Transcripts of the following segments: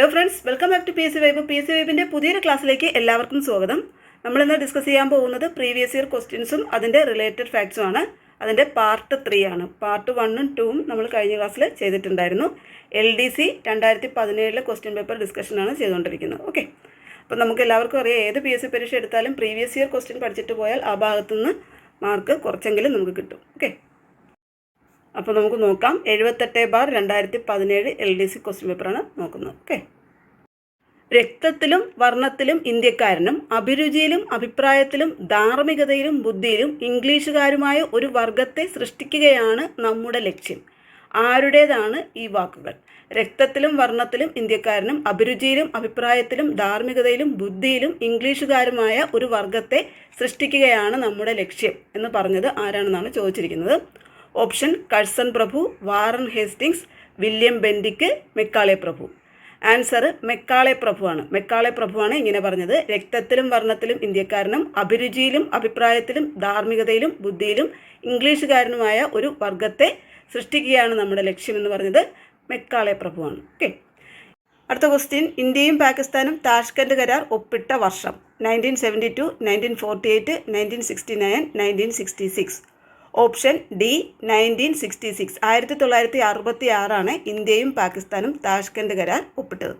Hello friends welcome back to P S C vibe P S C വൈബിന്റെ പുതിയൊരു ക്ലാസ്സിലേക്ക് എല്ലാവർക്കും സ്വാഗതം. നമ്മളിന്ന് ഡിസ്കസ് ചെയ്യാൻ പോകുന്നത് പ്രീവിയസ് ഇയർ ക്വസ്റ്റ്യൻസും അതിന്റെ റിലേറ്റഡ് ഫാക്ട്സും ആണ്. അതിന്റെ പാർട്ട് ത്രീ ആണ്. പാർട്ട് വണ്ണും ടൂവും നമ്മൾ കഴിഞ്ഞ ക്ലാസ്സിൽ ചെയ്തിട്ടുണ്ടായിരുന്നു. എൽ ഡി സി രണ്ടായിരത്തി പതിനേഴിലെ ക്വസ്റ്റ്യൻ പേപ്പർ ഡിസ്കഷനാണ് ചെയ്തുകൊണ്ടിരിക്കുന്നത്. ഓക്കെ അപ്പോൾ നമുക്ക് എല്ലാവർക്കും അറിയാം ഏത് പി എസ് സി പരീക്ഷ എടുത്താലും പ്രീവിയസ് ഇയർ ക്വസ്റ്റ്യൻ പഠിച്ചിട്ട് പോയാൽ ആ ഭാഗത്തുനിന്ന് മാർക്ക് കുറച്ചെങ്കിലും നമുക്ക് കിട്ടും. ഓക്കെ അപ്പോൾ നമുക്ക് നോക്കാം. എഴുപത്തെട്ട് ബാർ രണ്ടായിരത്തി പതിനേഴ് എൽ ഡി സി ക്വസ്റ്റ്യൻ പേപ്പറാണ് നോക്കുന്നത്. ഓക്കെ രക്തത്തിലും വർണത്തിലും ഇന്ത്യക്കാരനും അഭിരുചിയിലും അഭിപ്രായത്തിലും ധാർമ്മികതയിലും ബുദ്ധിയിലും ഇംഗ്ലീഷുകാരുമായ ഒരു വർഗത്തെ സൃഷ്ടിക്കുകയാണ് നമ്മുടെ ലക്ഷ്യം. ആരുടേതാണ് ഈ വാക്കുകൾ? രക്തത്തിലും വർണത്തിലും ഇന്ത്യക്കാരനും അഭിരുചിയിലും അഭിപ്രായത്തിലും ധാർമ്മികതയിലും ബുദ്ധിയിലും ഇംഗ്ലീഷുകാരുമായ ഒരു വർഗത്തെ സൃഷ്ടിക്കുകയാണ് നമ്മുടെ ലക്ഷ്യം എന്ന് പറഞ്ഞത് ആരാണെന്നാണ് ചോദിച്ചിരിക്കുന്നത്? ഓപ്ഷൻ കഴ്സൺ പ്രഭു Warren Hastings William Bentinck Macaulay പ്രഭു. ആൻസർ മെക്കാളെ പ്രഭുവാണ്. മെക്കാളെ പ്രഭുവാണ് ഇങ്ങനെ പറഞ്ഞത്. രക്തത്തിലും വർണത്തിലും ഇന്ത്യക്കാരനും അഭിരുചിയിലും അഭിപ്രായത്തിലും ധാർമ്മികതയിലും ബുദ്ധിയിലും ഇംഗ്ലീഷുകാരനുമായ ഒരു വർഗത്തെ സൃഷ്ടിക്കുകയാണ് നമ്മുടെ ലക്ഷ്യമെന്ന് പറഞ്ഞത് മെക്കാളെ പ്രഭുവാണ്. ഓക്കെ. അടുത്ത ക്വസ്റ്റ്യൻ. ഇന്ത്യയും പാകിസ്ഥാനും താഷ്കൻഡ് കരാർ ഒപ്പിട്ട വർഷം. Nineteen seventy two nineteen forty eight nineteen sixty nine nineteen sixty six. Option D nineteen sixty six. ആയിരത്തി തൊള്ളായിരത്തി അറുപത്തി ആറാണ് ഇന്ത്യയും പാകിസ്ഥാനും താഷ്കൻഡ് കരാർ ഒപ്പിട്ടത്.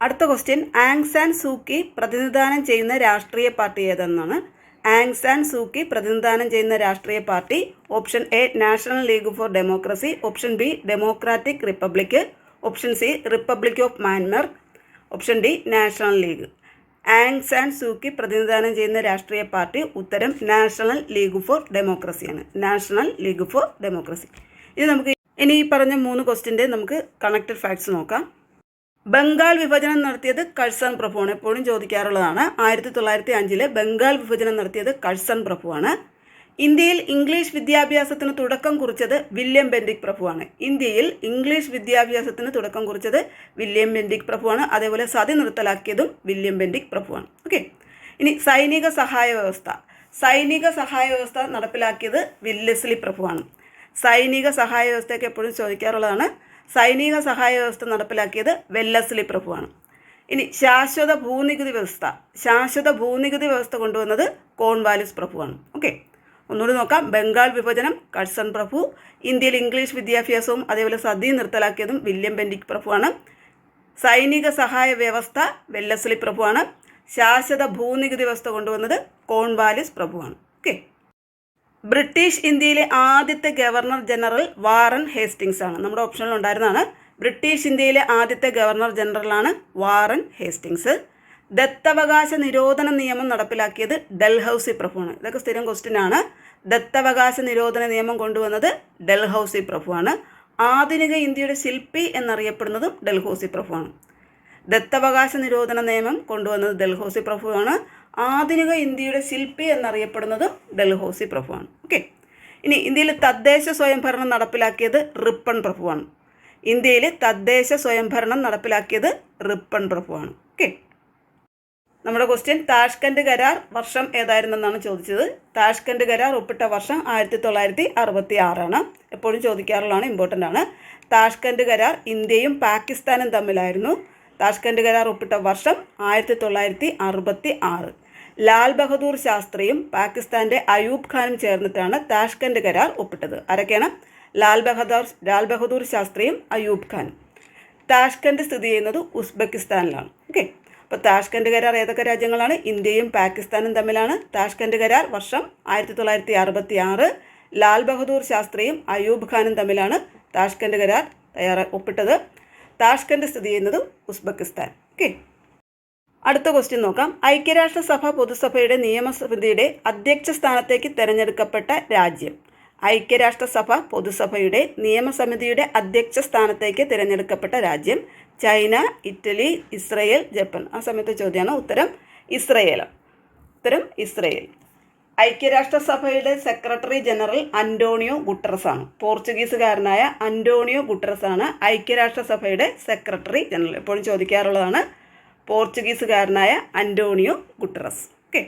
അടുത്ത ക്വസ്റ്റ്യൻ ആങ് സാൻ സൂക്കി പ്രതിനിധാനം ചെയ്യുന്ന രാഷ്ട്രീയ പാർട്ടി ഏതെന്നാണ്? ആങ് സാൻ സൂക്കി പ്രതിനിധാനം ചെയ്യുന്ന രാഷ്ട്രീയ party option A National League for Democracy option B Democratic Republic option C Republic of Myanmar option D National League. Aung San Suu Kyi പ്രതിനിധാനം ചെയ്യുന്ന രാഷ്ട്രീയ പാർട്ടി ഉത്തരം national league for ഡെമോക്രസിയാണ്. National League for Democracy. ഇത് നമുക്ക് ഇനി ഈ പറഞ്ഞ മൂന്ന് ക്വസ്റ്റിന്റെ നമുക്ക് കണക്റ്റഡ് ഫാക്ട്സ് നോക്കാം. ബംഗാൾ വിഭജനം നടത്തിയത് കഴ്സൺ പ്രഭുവാണ്. എപ്പോഴും ചോദിക്കാറുള്ളതാണ്. ആയിരത്തി തൊള്ളായിരത്തി അഞ്ചിലെ ബംഗാൾ വിഭജനം നടത്തിയത് കഴ്സൺ പ്രഭുവാണ്. ഇന്ത്യയിൽ ഇംഗ്ലീഷ് വിദ്യാഭ്യാസത്തിന് തുടക്കം കുറിച്ചത് വില്യം ബെൻഡിക് പ്രഭുവാണ്. ഇന്ത്യയിൽ ഇംഗ്ലീഷ് വിദ്യാഭ്യാസത്തിന് തുടക്കം കുറിച്ചത് വില്യം ബെൻഡിക് പ്രഭുവാണ്. അതേപോലെ സതി നിർത്തലാക്കിയതും വില്യം ബെൻഡിക് പ്രഭുവാണ്. ഓക്കെ. ഇനി സൈനിക സഹായ വ്യവസ്ഥ. സൈനിക സഹായ വ്യവസ്ഥ നടപ്പിലാക്കിയത് വില്ലസ്ലി പ്രഭുവാണ്. സൈനിക സഹായ വ്യവസ്ഥയൊക്കെ എപ്പോഴും ചോദിക്കാറുള്ളതാണ്. സൈനിക സഹായ വ്യവസ്ഥ നടപ്പിലാക്കിയത് വെല്ലസ്ലി പ്രഭുവാണ്. ഇനി ശാശ്വത ഭൂനികുതി വ്യവസ്ഥ. ശാശ്വത ഭൂനികുതി വ്യവസ്ഥ കൊണ്ടുവന്നത് കോൺവാലിസ് പ്രഭുവാണ്. ഓക്കെ. ഒന്നുകൂടി നോക്കാം. ബംഗാൾ വിഭജനം കഴ്സൺ പ്രഭു. ഇന്ത്യയിൽ ഇംഗ്ലീഷ് വിദ്യാഭ്യാസവും അതേപോലെ സതി നിർത്തലാക്കിയതും വില്യം ബെൻഡിക് പ്രഭുവാണ്. സൈനിക സഹായ വ്യവസ്ഥ വെല്ലസ്ലി പ്രഭുവാണ്. ശാശ്വത ഭൂനികുതി വ്യവസ്ഥ കൊണ്ടുവന്നത് കോൺവാലിസ് പ്രഭുവാണ്. ഓക്കെ. ബ്രിട്ടീഷ് ഇന്ത്യയിലെ ആദ്യത്തെ ഗവർണർ ജനറൽ വാറൻ ഹേസ്റ്റിങ്സ് ആണ്. നമ്മുടെ ഓപ്ഷനിൽ ഉണ്ടായിരുന്നതാണ്. ബ്രിട്ടീഷ് ഇന്ത്യയിലെ ആദ്യത്തെ ഗവർണർ ജനറലാണ് വാറൻ ഹേസ്റ്റിങ്സ് ദത്തവകാശ നിരോധന നിയമം നടപ്പിലാക്കിയത് ഡൽഹൌസി പ്രഭുവാണ്. ഇതൊക്കെ സ്ഥിരം ക്വസ്റ്റ്യൻ ആണ്. ദത്തവകാശ നിരോധന നിയമം കൊണ്ടുവന്നത് ഡൽഹൌസി പ്രഭുവാണ്. ആധുനിക ഇന്ത്യയുടെ ശില്പി എന്നറിയപ്പെടുന്നതും ഡൽഹൌസി പ്രഭുവാണ്. ദത്തവകാശ നിരോധന നിയമം കൊണ്ടുവന്നത് ഡൽഹൌസി പ്രഭുവാണ്. ആധുനിക ഇന്ത്യയുടെ ശില്പി എന്നറിയപ്പെടുന്നതും ഡൽഹൌസി പ്രഭുവാണ്. ഓക്കെ ഇനി ഇന്ത്യയിൽ തദ്ദേശ സ്വയംഭരണം നടപ്പിലാക്കിയത് റിപ്പൺ പ്രഭുവാണ്. ഇന്ത്യയിൽ തദ്ദേശ സ്വയംഭരണം നടപ്പിലാക്കിയത് റിപ്പൺ പ്രഭുവാണ്. ഓക്കെ നമ്മുടെ ക്വസ്റ്റ്യൻ താഷ്കൻഡ് കരാർ വർഷം ഏതായിരുന്നെന്നാണ് ചോദിച്ചത്. താഷ്കൻഡ് കരാർ ഒപ്പിട്ട വർഷം ആയിരത്തി തൊള്ളായിരത്തി അറുപത്തി ആറാണ് എപ്പോഴും ചോദിക്കാറുള്ളതാണ് ഇമ്പോർട്ടന്റ് ആണ്. താഷ്കൻഡ് കരാർ ഇന്ത്യയും പാകിസ്ഥാനും തമ്മിലായിരുന്നു. താഷ്കൻഡ് കരാർ ഒപ്പിട്ട വർഷം ആയിരത്തി തൊള്ളായിരത്തി അറുപത്തി ആറ് ലാൽ ബഹദൂർ ശാസ്ത്രിയും പാകിസ്ഥാന്റെ അയൂബ് ഖാനും ചേർന്നിട്ടാണ് താഷ്കൻഡ് കരാർ ഒപ്പിട്ടത്. ആരൊക്കെയാണ്? ലാൽ ബഹദൂർ ലാൽ ബഹദൂർ ശാസ്ത്രിയും അയൂബ് ഖാനും. താഷ്കൻഡ് സ്ഥിതി ചെയ്യുന്നത് ഉസ്ബെക്കിസ്ഥാനിലാണ്. ഓക്കെ. അപ്പോൾ താഷ്കൻഡ് കരാർ ഏതൊക്കെ രാജ്യങ്ങളാണ്? ഇന്ത്യയും പാകിസ്ഥാനും തമ്മിലാണ്. താഷ്കൻഡ് കരാർ വർഷം ആയിരത്തി തൊള്ളായിരത്തി അറുപത്തി ആറ് ലാൽ ബഹദൂർ ശാസ്ത്രിയും അയൂബ് ഖാനും തമ്മിലാണ് താഷ്കൻഡ് കരാർ തയ്യാറ ഒപ്പിട്ടത്. താഷ്കൻഡ് സ്ഥിതി ചെയ്യുന്നതും ഉസ്ബെക്കിസ്ഥാൻ. ഓക്കെ. അടുത്ത ക്വസ്റ്റ്യൻ നോക്കാം. ഐക്യരാഷ്ട്രസഭ പൊതുസഭയുടെ നിയമസമിതിയുടെ അധ്യക്ഷ സ്ഥാനത്തേക്ക് തിരഞ്ഞെടുക്കപ്പെട്ട രാജ്യം. ഐക്യരാഷ്ട്രസഭ പൊതുസഭയുടെ നിയമസമിതിയുടെ അധ്യക്ഷ സ്ഥാനത്തേക്ക് തിരഞ്ഞെടുക്കപ്പെട്ട രാജ്യം ചൈന ഇറ്റലി ഇസ്രയേൽ ജപ്പാൻ. ആ സമയത്തെ ചോദ്യമാണ് ഉത്തരം ഇസ്രയേൽ. ഉത്തരം ഇസ്രയേൽ. ഐക്യരാഷ്ട്രസഭയുടെ സെക്രട്ടറി ജനറൽ അന്റോണിയോ ഗുട്ടറസ് ആണ് പോർച്ചുഗീസുകാരനായ അന്റോണിയോ ഗുട്ടറസ് ആണ് ഐക്യരാഷ്ട്രസഭയുടെ സെക്രട്ടറി ജനറൽ. എപ്പോഴും ചോദിക്കാറുള്ളതാണ് പോർച്ചുഗീസുകാരനായ അന്റോണിയോ ഗുട്ടറസ്. ഓക്കെ.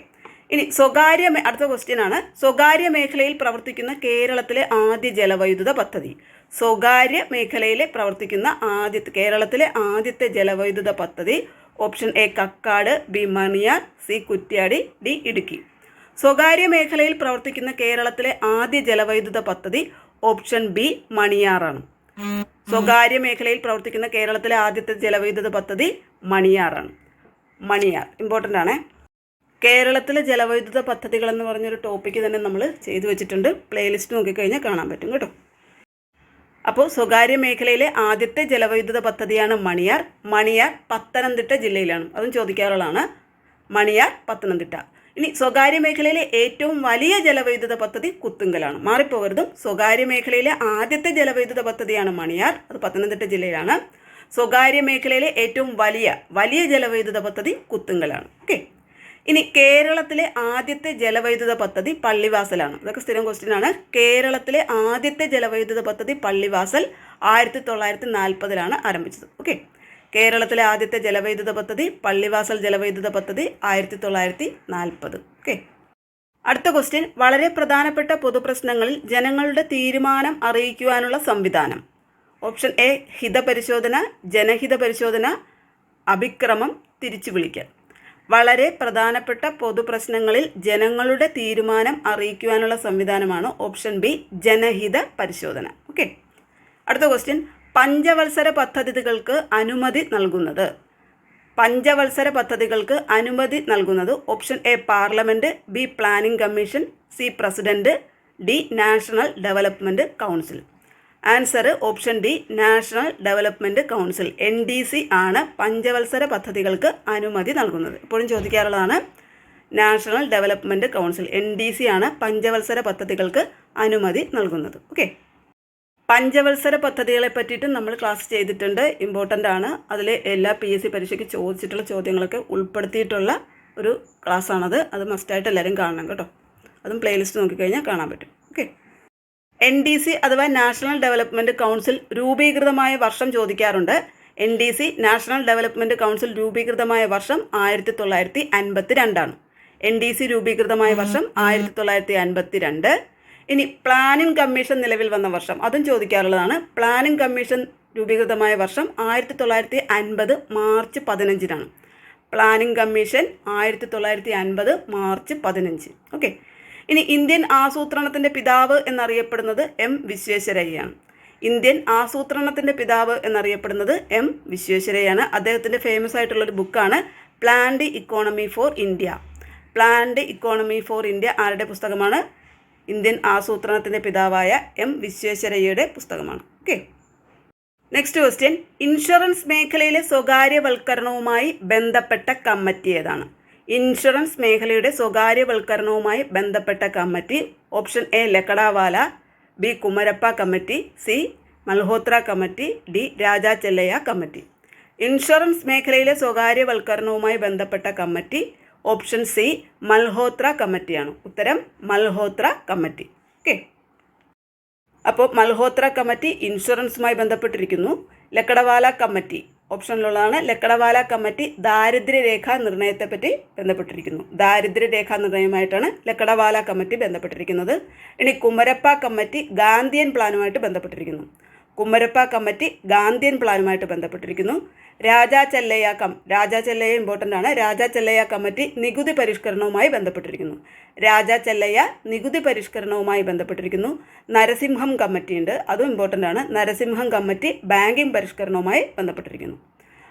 ഇനി സ്വകാര്യ അടുത്ത ക്വസ്റ്റ്യൻ ആണ്. സ്വകാര്യ മേഖലയിൽ പ്രവർത്തിക്കുന്ന കേരളത്തിലെ ആദ്യ ജലവൈദ്യുത പദ്ധതി. സ്വകാര്യ മേഖലയിൽ പ്രവർത്തിക്കുന്ന ആദ്യത്തെ കേരളത്തിലെ ആദ്യത്തെ ജലവൈദ്യുത പദ്ധതി option A Kakkad B Maniyar C Kuttiyadi D Idukki. സ്വകാര്യ മേഖലയിൽ പ്രവർത്തിക്കുന്ന കേരളത്തിലെ ആദ്യ ജലവൈദ്യുത പദ്ധതി ഓപ്ഷൻ ബി മണിയാറാണ്. സ്വകാര്യ മേഖലയിൽ പ്രവർത്തിക്കുന്ന കേരളത്തിലെ ആദ്യത്തെ ജലവൈദ്യുത പദ്ധതി മണിയാറാണ്. മണിയാർ ഇമ്പോർട്ടന്റ് ആണ്. കേരളത്തിലെ ജലവൈദ്യുത പദ്ധതികൾ എന്ന് പറഞ്ഞൊരു ടോപ്പിക്ക് തന്നെ നമ്മൾ ചെയ്തു വെച്ചിട്ടുണ്ട്. പ്ലേലിസ്റ്റ് നോക്കിക്കഴിഞ്ഞാൽ കാണാൻ പറ്റും കേട്ടോ. അപ്പോൾ സ്വകാര്യ മേഖലയിലെ ആദ്യത്തെ ജലവൈദ്യുത പദ്ധതിയാണ് മണിയാർ. മണിയാർ പത്തനംതിട്ട ജില്ലയിലാണ്. അതും ചോദിക്കാറുള്ളതാണ്. മണിയാർ പത്തനംതിട്ട. ഇനി സ്വകാര്യ മേഖലയിലെ ഏറ്റവും വലിയ ജലവൈദ്യുത പദ്ധതി കുത്തുങ്കലാണ്. മാറിപ്പോകരുതും. സ്വകാര്യ മേഖലയിലെ ആദ്യത്തെ ജലവൈദ്യുത പദ്ധതിയാണ് മണിയാർ. അത് പത്തനംതിട്ട ജില്ലയിലാണ്. സ്വകാര്യ മേഖലയിലെ ഏറ്റവും വലിയ വലിയ ജലവൈദ്യുത പദ്ധതി കുത്തുങ്കലാണ്. ഓക്കെ. ഇനി കേരളത്തിലെ ആദ്യത്തെ ജലവൈദ്യുത പദ്ധതി പള്ളിവാസലാണ്. ഇതൊക്കെ സ്ഥിരം ക്വസ്റ്റ്യൻ ആണ്. കേരളത്തിലെ ആദ്യത്തെ ജലവൈദ്യുത പദ്ധതി പള്ളിവാസൽ ആയിരത്തി തൊള്ളായിരത്തി നാൽപ്പതിലാണ് ആരംഭിച്ചത്. ഓക്കെ കേരളത്തിലെ ആദ്യത്തെ ജലവൈദ്യുത പദ്ധതി പള്ളിവാസൽ ജലവൈദ്യുത പദ്ധതി ആയിരത്തി തൊള്ളായിരത്തി നാൽപ്പത് ഓക്കെ അടുത്ത ക്വസ്റ്റ്യൻ വളരെ പ്രധാനപ്പെട്ട പൊതുപ്രശ്നങ്ങളിൽ ജനങ്ങളുടെ തീരുമാനം അറിയിക്കുവാനുള്ള സംവിധാനം. ഓപ്ഷൻ എ ഹിതപരിശോധന ജനഹിത പരിശോധന അഭിക്രമം തിരിച്ചു വിളിക്കൽ വളരെ പ്രധാനപ്പെട്ട പൊതുപ്രശ്നങ്ങളിൽ ജനങ്ങളുടെ തീരുമാനം അറിയിക്കുവാനുള്ള സംവിധാനമാണ് ഓപ്ഷൻ ബി ജനഹിത പരിശോധന. ഓക്കെ അടുത്ത ക്വസ്റ്റ്യൻ പഞ്ചവത്സര പദ്ധതികൾക്ക് അനുമതി നൽകുന്നത്. പഞ്ചവത്സര പദ്ധതികൾക്ക് അനുമതി നൽകുന്നത് option A parliament B planning commission C president D National Development Council. Answer option D National Development Council N D C ആണ് പഞ്ചവത്സര പദ്ധതികൾക്ക് അനുമതി നൽകുന്നത്. എപ്പോഴും ചോദിക്കാറുള്ളതാണ് National Development Council N D C ആണ് പഞ്ചവത്സര പദ്ധതികൾക്ക് അനുമതി നൽകുന്നത്. ഓക്കെ. പഞ്ചവത്സര പദ്ധതികളെ പറ്റിയിട്ടും നമ്മൾ ക്ലാസ് ചെയ്തിട്ടുണ്ട്. ഇമ്പോർട്ടന്റ് ആണ്. അതിൽ എല്ലാ പി എസ് സി പരീക്ഷയ്ക്ക് ചോദിച്ചിട്ടുള്ള ചോദ്യങ്ങളൊക്കെ ഉൾപ്പെടുത്തിയിട്ടുള്ള ഒരു ക്ലാസ്സാണത്. അത് മസ്റ്റായിട്ട് എല്ലാവരും കാണണം കേട്ടോ. അതും പ്ലേലിസ്റ്റ് നോക്കിക്കഴിഞ്ഞാൽ കാണാൻ പറ്റും. ഓക്കെ. എൻ ഡി സി അഥവാ നാഷണൽ ഡെവലപ്മെന്റ് കൗൺസിൽ രൂപീകൃതമായ വർഷം ചോദിക്കാറുണ്ട്. N D C National Development Council രൂപീകൃതമായ വർഷം ആയിരത്തി തൊള്ളായിരത്തി അൻപത്തി രണ്ടാണ് എൻ ഡി സി രൂപീകൃതമായ വർഷം ആയിരത്തി തൊള്ളായിരത്തി അൻപത്തി രണ്ട് ഇനി പ്ലാനിംഗ് കമ്മീഷൻ നിലവിൽ വന്ന വർഷം അതും ചോദിക്കാറുള്ളതാണ്. പ്ലാനിംഗ് കമ്മീഷൻ രൂപീകൃതമായ വർഷം ആയിരത്തി തൊള്ളായിരത്തി അൻപത് മാർച്ച് പതിനഞ്ചിനാണ്. പ്ലാനിംഗ് കമ്മീഷൻ ആയിരത്തി തൊള്ളായിരത്തി അൻപത് മാർച്ച് പതിനഞ്ച്. ഓക്കെ ഇനി ഇന്ത്യൻ ആസൂത്രണത്തിന്റെ പിതാവ് എന്നറിയപ്പെടുന്നത് എം വിശ്വേശ്വരയ്യാണ്. ഇന്ത്യൻ ആസൂത്രണത്തിന്റെ പിതാവ് എന്നറിയപ്പെടുന്നത് എം വിശ്വേശ്വരയ്യാണ്. അദ്ദേഹത്തിന്റെ ഫേമസ് ആയിട്ടുള്ളൊരു ബുക്കാണ് planned economy for India planned economy for India ആരുടെ പുസ്തകമാണ്? ഇന്ത്യൻ ആസൂത്രണത്തിന്റെ പിതാവായ എം വിശ്വേശ്വരയ്യയുടെ പുസ്തകമാണ്. ഓക്കെ നെക്സ്റ്റ് ക്വസ്റ്റ്യൻ ഇൻഷുറൻസ് മേഖലയിലെ സ്വകാര്യവൽക്കരണവുമായി ബന്ധപ്പെട്ട കമ്മിറ്റി ഏതാണ്? ഇൻഷുറൻസ് മേഖലയുടെ സ്വകാര്യവൽക്കരണവുമായി ബന്ധപ്പെട്ട committee option A Lakdawala B Kumarappa committee C Malhotra committee D Raja Chelliah committee. Insurance മേഖലയിലെ സ്വകാര്യവൽക്കരണവുമായി ബന്ധപ്പെട്ട കമ്മിറ്റി ഓപ്ഷൻ സി മൽഹോത്ര കമ്മിറ്റിയാണ്. ഉത്തരം മൽഹോത്ര കമ്മിറ്റി. ഓക്കെ. അപ്പോൾ മൽഹോത്ര കമ്മിറ്റി ഇൻഷുറൻസുമായി ബന്ധപ്പെട്ടിരിക്കുന്നു. ലക്കടവാല കമ്മിറ്റി. ഓപ്ഷനിലുള്ളതാണ് ലക്കടവാല കമ്മിറ്റി നിർണയത്തെ നിർണയത്തെപ്പറ്റി ബന്ധപ്പെട്ടിരിക്കുന്നു. ദാരിദ്ര്യരേഖ നിർണയമായിട്ടാണ് ലക്കടവാല കമ്മിറ്റി ബന്ധപ്പെട്ടിരിക്കുന്നത്. ഇനി കുമരപ്പ കമ്മിറ്റി ഗാന്ധിയൻ പ്ലാനുമായിട്ട് ബന്ധപ്പെട്ടിരിക്കുന്നു. കുമരപ്പ കമ്മിറ്റി ഗാന്ധിയൻ പ്ലാനുമായിട്ട് ബന്ധപ്പെട്ടിരിക്കുന്നു. രാജാ ചെല്ലയ്യ കം രാജാ ചെല്ലയ്യ ഇമ്പോർട്ടന്റ് ആണ്. രാജാ ചെല്ലയ്യ കമ്മിറ്റി നികുതി പരിഷ്കരണവുമായി ബന്ധപ്പെട്ടിരിക്കുന്നു. രാജാ ചെല്ലയ്യ നികുതി പരിഷ്കരണവുമായി ബന്ധപ്പെട്ടിരിക്കുന്നു. നരസിംഹം കമ്മിറ്റി ഉണ്ട് അതും ഇമ്പോർട്ടന്റ് ആണ്. നരസിംഹം കമ്മിറ്റി ബാങ്കിംഗ് പരിഷ്കരണവുമായി ബന്ധപ്പെട്ടിരിക്കുന്നു.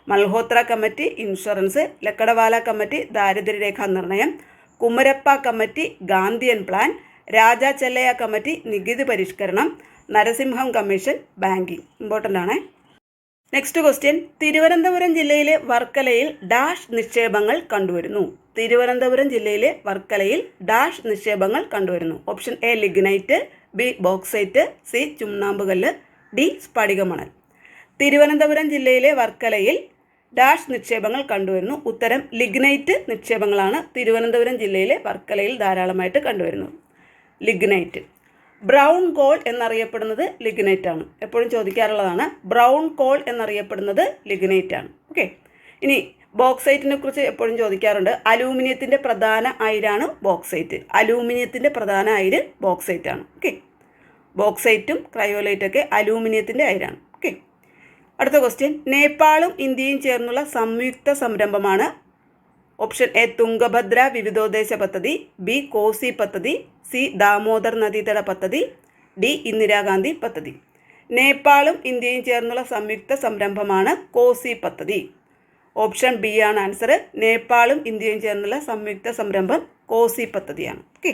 Malhotra committee insurance Lakdawala committee ദാരിദ്ര്യരേഖാ നിർണയം Kumarappa committee Gandhian plan Raja Chelliah committee നികുതി പരിഷ്കരണം നരസിംഹം കമ്മീഷൻ ബാങ്കിങ് ഇമ്പോർട്ടന്റ് ആണ്. നെക്സ്റ്റ് ക്വസ്റ്റ്യൻ തിരുവനന്തപുരം ജില്ലയിലെ വർക്കലയിൽ ഡാഷ് നിക്ഷേപങ്ങൾ കണ്ടുവരുന്നു. തിരുവനന്തപുരം ജില്ലയിലെ വർക്കലയിൽ ഡാഷ് നിക്ഷേപങ്ങൾ കണ്ടുവരുന്നു. Option A lignite B bauxite C ചുണ്ണാമ്പുകല്ല് D സ്ഫടികമണൽ തിരുവനന്തപുരം ജില്ലയിലെ വർക്കലയിൽ ഡാഷ് നിക്ഷേപങ്ങൾ കണ്ടുവരുന്നു. ഉത്തരം ലിഗ്നൈറ്റ് നിക്ഷേപങ്ങളാണ് തിരുവനന്തപുരം ജില്ലയിലെ വർക്കലയിൽ ധാരാളമായിട്ട് കണ്ടുവരുന്നത്. ലിഗ്നൈറ്റ് ബ്രൗൺ കോൾ എന്നറിയപ്പെടുന്നത് ലിഗ്നൈറ്റ് ആണ്. എപ്പോഴും ചോദിക്കാറുള്ളതാണ് ബ്രൗൺ കോൾ എന്നറിയപ്പെടുന്നത് ലിഗ്നൈറ്റ് ആണ്. ഓക്കെ. ഇനി ബോക്സൈറ്റിനെ കുറിച്ച് എപ്പോഴും ചോദിക്കാറുണ്ട്. അലൂമിനിയത്തിന്റെ പ്രധാന അയിരാണ് ബോക്സൈറ്റ്. അലൂമിനിയത്തിന്റെ പ്രധാന അയിര് ബോക്സൈറ്റ് ആണ്. ഓക്കെ. ബോക്സൈറ്റും ക്രയോലൈറ്റൊക്കെ അലൂമിനിയത്തിന്റെ അയിരാണ്. ഓക്കെ. അടുത്ത ക്വസ്റ്റ്യൻ നേപ്പാളും ഇന്ത്യയും ചേർന്നുള്ള സംയുക്ത സംരംഭമാണ് ഓപ്ഷൻ എ തുംഗഭദ്ര വിവിധോദ്ദേശ പദ്ധതി ബി കോസി പദ്ധതി സി ദാമോദർ നദീതട പദ്ധതി ഡി ഇന്ദിരാഗാന്ധി പദ്ധതി. നേപ്പാളും ഇന്ത്യയും ചേർന്നുള്ള സംയുക്ത സംരംഭമാണ് കോസി പദ്ധതി. ഓപ്ഷൻ ബി ആണ് ആൻസർ നേപ്പാളും ഇന്ത്യയും ചേർന്നുള്ള സംയുക്ത സംരംഭം കോസി പദ്ധതിയാണ്. ഓക്കെ.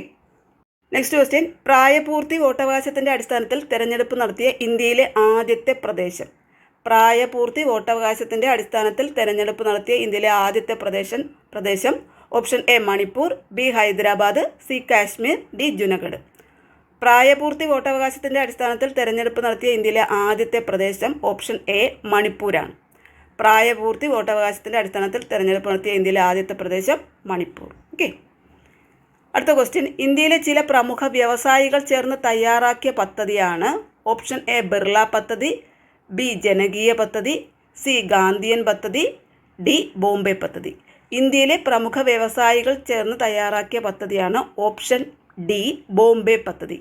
Next question. പ്രായപൂർത്തി വോട്ടവകാശത്തിന്റെ അടിസ്ഥാനത്തിൽ തെരഞ്ഞെടുപ്പ് നടത്തിയ ഇന്ത്യയിലെ ആദ്യത്തെ പ്രദേശം. പ്രായപൂർത്തി വോട്ടവകാശത്തിന്റെ അടിസ്ഥാനത്തിൽ തെരഞ്ഞെടുപ്പ് നടത്തിയ ഇന്ത്യയിലെ ആദ്യത്തെ പ്രദേശം പ്രദേശം option A Manipur B Hyderabad C Kashmir D Junagadh. പ്രായപൂർത്തി വോട്ടവകാശത്തിന്റെ അടിസ്ഥാനത്തിൽ തെരഞ്ഞെടുപ്പ് നടത്തിയ ഇന്ത്യയിലെ ആദ്യത്തെ പ്രദേശം ഓപ്ഷൻ എ മണിപ്പൂരാണ്. പ്രായപൂർത്തി വോട്ടവകാശത്തിന്റെ അടിസ്ഥാനത്തിൽ തെരഞ്ഞെടുപ്പ് നടത്തിയ ഇന്ത്യയിലെ ആദ്യത്തെ പ്രദേശം മണിപ്പൂർ. ഓക്കെ. അടുത്ത ക്വസ്റ്റ്യൻ. ഇന്ത്യയിലെ ചില പ്രമുഖ വ്യവസായികൾ ചേർന്ന് തയ്യാറാക്കിയ പദ്ധതിയാണ് ഓപ്ഷൻ എ ബിർള പദ്ധതി ബി ജനകീയ പദ്ധതി സി ഗാന്ധിയൻ പദ്ധതി ഡി ബോംബെ പദ്ധതി. ഇന്ത്യയിലെ പ്രമുഖ വ്യവസായികൾ ചേർന്ന് തയ്യാറാക്കിയ പദ്ധതിയാണ് ഓപ്ഷൻ ഡി ബോംബെ പദ്ധതി.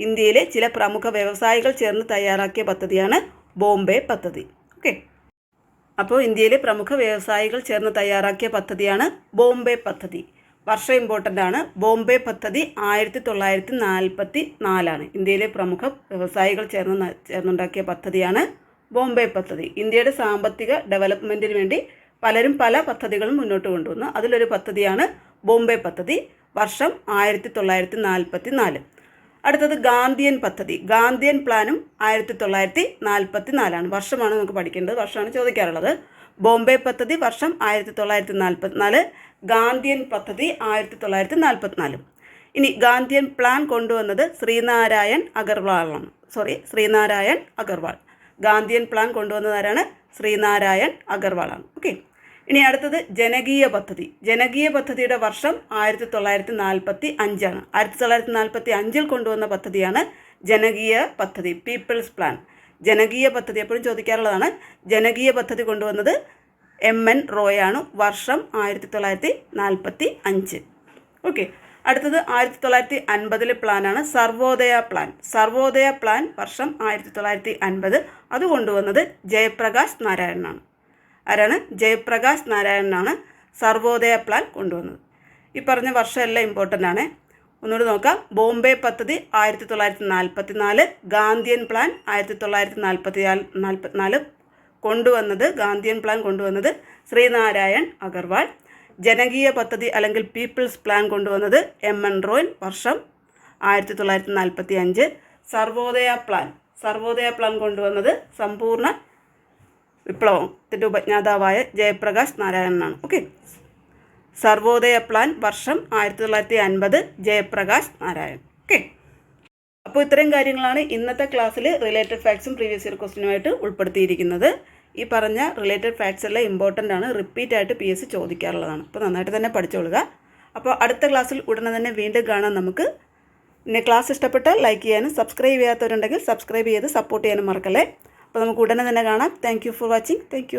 ഇന്ത്യയിലെ ചില പ്രമുഖ വ്യവസായികൾ ചേർന്ന് തയ്യാറാക്കിയ പദ്ധതിയാണ് ബോംബെ പദ്ധതി. ഓക്കെ. അപ്പോൾ ഇന്ത്യയിലെ പ്രമുഖ വ്യവസായികൾ ചേർന്ന് തയ്യാറാക്കിയ പദ്ധതിയാണ് ബോംബെ പദ്ധതി. വർഷം ഇമ്പോർട്ടന്റ് ആണ്. ബോംബെ പദ്ധതി ആയിരത്തി തൊള്ളായിരത്തി നാൽപ്പത്തി നാലാണ് ഇന്ത്യയിലെ പ്രമുഖ വ്യവസായികൾ ചേർന്ന് ചേർന്നുണ്ടാക്കിയ പദ്ധതിയാണ് ബോംബെ പദ്ധതി. ഇന്ത്യയുടെ സാമ്പത്തിക ഡെവലപ്മെന്റിന് വേണ്ടി പലരും പല പദ്ധതികളും മുന്നോട്ട് കൊണ്ടുവന്നു. അതിലൊരു പദ്ധതിയാണ് ബോംബെ പദ്ധതി. വർഷം ആയിരത്തി തൊള്ളായിരത്തി നാൽപ്പത്തി നാല് അടുത്തത് ഗാന്ധിയൻ പദ്ധതി. ഗാന്ധിയൻ പ്ലാനും ആയിരത്തി തൊള്ളായിരത്തി നാൽപ്പത്തി നാലാണ് വർഷമാണ് നമുക്ക് പഠിക്കേണ്ടത്. വർഷമാണ് ചോദിക്കാറുള്ളത്. ബോംബെ പദ്ധതി വർഷം ആയിരത്തി തൊള്ളായിരത്തി നാൽപ്പത്തി നാല് ഗാന്ധിയൻ പദ്ധതി ആയിരത്തി തൊള്ളായിരത്തി നാൽപ്പത്തി നാലും ഇനി ഗാന്ധിയൻ പ്ലാൻ കൊണ്ടുവന്നത് ശ്രീനാരായൺ അഗർവാളാണ് സോറി ശ്രീനാരായൺ അഗർവാൾ. ഗാന്ധിയൻ പ്ലാൻ കൊണ്ടുവന്നതാരാണ് ശ്രീനാരായൺ അഗർവാളാണ്. ഓക്കെ ഇനി അടുത്തത് ജനകീയ പദ്ധതി. ജനകീയ പദ്ധതിയുടെ വർഷം ആയിരത്തി തൊള്ളായിരത്തി നാൽപ്പത്തി അഞ്ചാണ് ആയിരത്തി തൊള്ളായിരത്തി നാൽപ്പത്തി അഞ്ചിൽ കൊണ്ടുവന്ന പദ്ധതിയാണ് ജനകീയ പദ്ധതി പീപ്പിൾസ് പ്ലാൻ ജനകീയ പദ്ധതി എപ്പോഴും ചോദിക്കാറുള്ളതാണ്. ജനകീയ പദ്ധതി കൊണ്ടുവന്നത് എം എൻ റോയാണ് വർഷം ആയിരത്തി തൊള്ളായിരത്തി നാൽപ്പത്തി അഞ്ച് ഓക്കെ അടുത്തത് ആയിരത്തി തൊള്ളായിരത്തി അൻപതിലെ പ്ലാനാണ് സർവോദയ പ്ലാൻ. സർവോദയ പ്ലാൻ വർഷം ആയിരത്തി തൊള്ളായിരത്തി അൻപത് അത് കൊണ്ടുവന്നത് ജയപ്രകാശ് നാരായണനാണ്. ആരാണ്? ജയപ്രകാശ് നാരായണനാണ് സർവോദയ പ്ലാൻ കൊണ്ടുവന്നത്. ഈ പറഞ്ഞ വർഷമെല്ലാം ഇമ്പോർട്ടന്റ് ആണ്. ഒന്നുകൂടി നോക്കാം. ബോംബെ പദ്ധതി ആയിരത്തി തൊള്ളായിരത്തി നാൽപ്പത്തി നാല് ഗാന്ധിയൻ പ്ലാൻ ആയിരത്തി തൊള്ളായിരത്തി നാൽപ്പത്തി നാൽപ്പത്തിനാല് കൊണ്ടുവന്നത് ഗാന്ധിയൻ പ്ലാൻ കൊണ്ടുവന്നത് ശ്രീനാരായൺ അഗർവാൾ. ജനകീയ പദ്ധതി അല്ലെങ്കിൽ പീപ്പിൾസ് പ്ലാൻ കൊണ്ടുവന്നത് എം എൻ റോയൻ വർഷം ആയിരത്തി തൊള്ളായിരത്തി നാൽപ്പത്തി അഞ്ച് സർവോദയ പ്ലാൻ. സർവോദയ പ്ലാൻ കൊണ്ടുവന്നത് സമ്പൂർണ വിപ്ലവത്തിന്റെ ഉപജ്ഞാതാവായ ജയപ്രകാശ് നാരായണനാണ് ഓക്കെ. സർവോദയ പ്ലാൻ വർഷം ആയിരത്തി തൊള്ളായിരത്തി അൻപത് ജയപ്രകാശ് നാരായൺ. ഓക്കെ. അപ്പോൾ ഇത്രയും കാര്യങ്ങളാണ് ഇന്നത്തെ ക്ലാസ്സിൽ റിലേറ്റഡ് ഫാക്ട്സും പ്രീവിയസ് ഇയർ ക്വസ്റ്റിനുമായിട്ട് ഉൾപ്പെടുത്തിയിരിക്കുന്നത്. ഈ പറഞ്ഞ റിലേറ്റഡ് ഫാക്ട്സ് എല്ലാം ഇമ്പോർട്ടന്റ് ആണ്. റിപ്പീറ്റ് ആയിട്ട് പി എസ് സി ചോദിക്കാറുള്ളതാണ്. അപ്പോൾ നന്നായിട്ട് തന്നെ പഠിച്ചോളുക. അപ്പോൾ അടുത്ത ക്ലാസ്സിൽ ഉടനെ തന്നെ വീണ്ടും കാണാം നമുക്ക്. പിന്നെ ക്ലാസ് ഇഷ്ടപ്പെട്ടാൽ ലൈക്ക് ചെയ്യാനും സബ്സ്ക്രൈബ് ചെയ്യാത്തവരുണ്ടെങ്കിൽ സബ്സ്ക്രൈബ് ചെയ്ത് സപ്പോർട്ട് ചെയ്യാനും മറക്കല്ലേ. അപ്പോൾ നമുക്ക് ഉടനെ തന്നെ കാണാം. Thank for watching thank